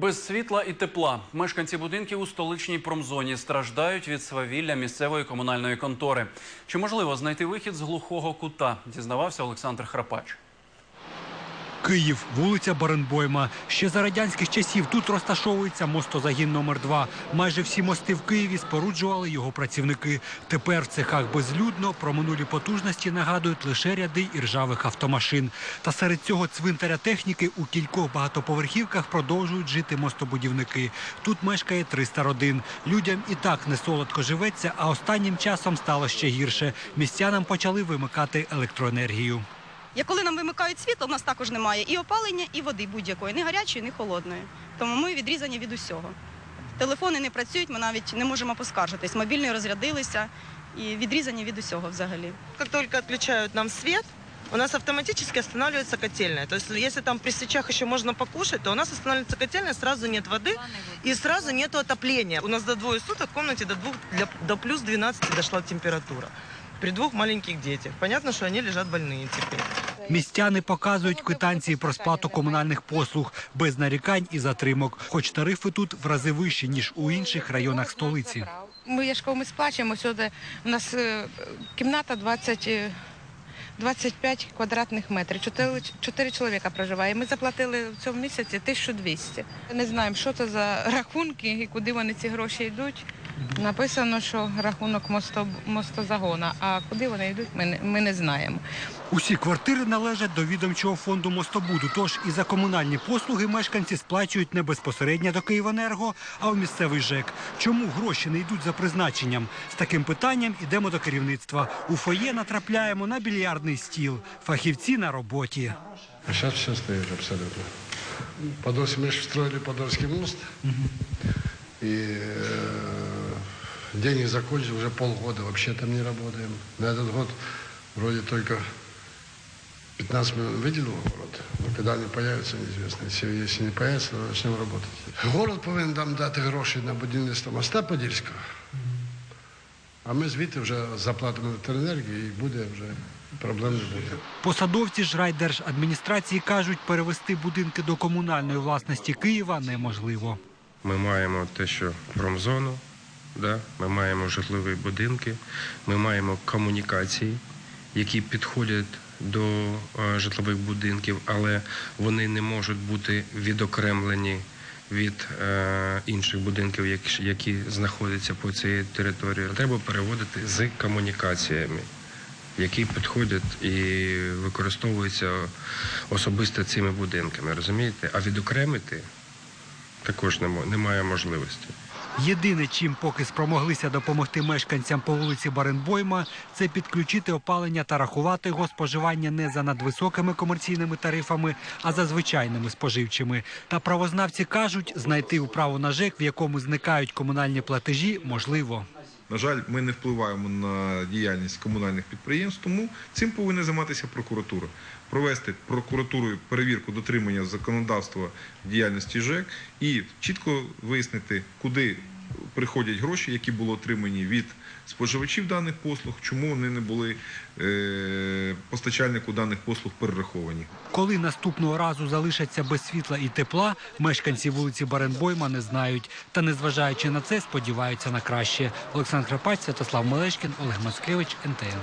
Без світла і тепла мешканці будинків у столичній промзоні страждають від свавілля місцевої комунальної контори. Чи можливо знайти вихід з глухого кута? Дізнавався Олександр Храпач. Київ, вулиця Баренбойма. Ще за радянських часів тут розташовується мостозагін номер 2 Майже всі мости в Києві споруджували його працівники. Тепер в цехах безлюдно про минулі потужності нагадують лише ряди іржавих автомашин. Та серед цього цвинтаря техніки у кількох багатоповерхівках продовжують жити мостобудівники. Тут мешкає 300 родин. Людям і так не солодко живеться, а останнім часом стало ще гірше. Містянам почали вимикати електроенергію. Я коли нам вимикають світло, в нас також немає і опалення, і води будь-якої, ні гарячої, ні холодної. Тому ми відрізані від усього. Телефони не працюють, ми навіть не можемо поскаржитись. Мобільні розрядилися і відрізані від усього взагалі. Как только отключают нам свет, у нас автоматически останавливается котельная. То есть если там при свечах еще можно покушать, то у нас останавливается котельная, сразу нет воды и сразу нет отопления. У нас до двое суток в комнате до, двух, до плюс 12 дошла температура. При двух маленьких детях. Понятно, что они лежат больные теперь. Містяни показують квитанції про сплату комунальних послуг без нарікань і затримок, хоч тарифи тут в рази вищі ніж у інших районах столиці. Ми я ж кажу, ми сплачуємо сюди. У нас е, кімната 20, е, 25 квадратних метрів. Чотири, чотири чоловіка проживає. Ми заплатили в цьому місяці 1200. Не знаємо, що це за рахунки і куди вони ці гроші йдуть. Написано, що рахунок мосто, мостозагона, а куди вони йдуть, ми не, ми не знаємо. Усі квартири належать до відомчого фонду мостобуду. Тож і за комунальні послуги мешканці сплачують не безпосередньо до Київенерго, а у місцевий ЖЕК. Чому гроші не йдуть за призначенням? З таким питанням йдемо до керівництва. У фоє натрапляємо на більярдний стіл. Фахівці на роботі. А сейчас все стоит абсолютно. Подольский, мы же встроили Подольский мост. И э, деньги закончились, уже полгода вообще там не работаем. На этот год вроде только 15 миллионов выделил город. Но когда они появятся, неизвестно. Если, если не появятся, то начнем работать. Город повинен нам дати гроші на будівництво моста Подільського. А ми звідти вже заплатимо електроенергію і буде вже проблем не буде. Посадовці ж райдержадміністрації кажуть, перевести будинки до комунальної власності Києва неможливо. Ми маємо те, що промзону, да? ми маємо житлові будинки, ми маємо комунікації, які підходять до е, житлових будинків, але вони не можуть бути відокремлені від е, інших будинків, як- які знаходяться по цій території. Треба переводити з комунікаціями. Які підходять і використовуються особисто цими будинками, розумієте? А відокремити також нема- немає можливості. Єдине, чим поки спромоглися допомогти мешканцям по вулиці Баренбойма, це підключити опалення та рахувати його споживання не за надвисокими комерційними тарифами, а за звичайними споживчими. Та правознавці кажуть, знайти управу на ЖЕК, в якому зникають комунальні платежі, можливо. На жаль, ми не впливаємо на діяльність комунальних підприємств, тому цим повинна займатися прокуратура. Провести прокуратурою перевірку дотримання законодавства діяльності ЖЕК і чітко вияснити, куди приходять гроші, які були отримані від споживачів даних послуг, чому вони не були е, постачальнику даних послуг перераховані. Коли наступного разу залишаться без світла і тепла, мешканці вулиці Баренбойма не знають. Та незважаючи на це, сподіваються на краще. Олександр Крапаць, Святослав Мелешкін, Олег Мацкевич, НТН.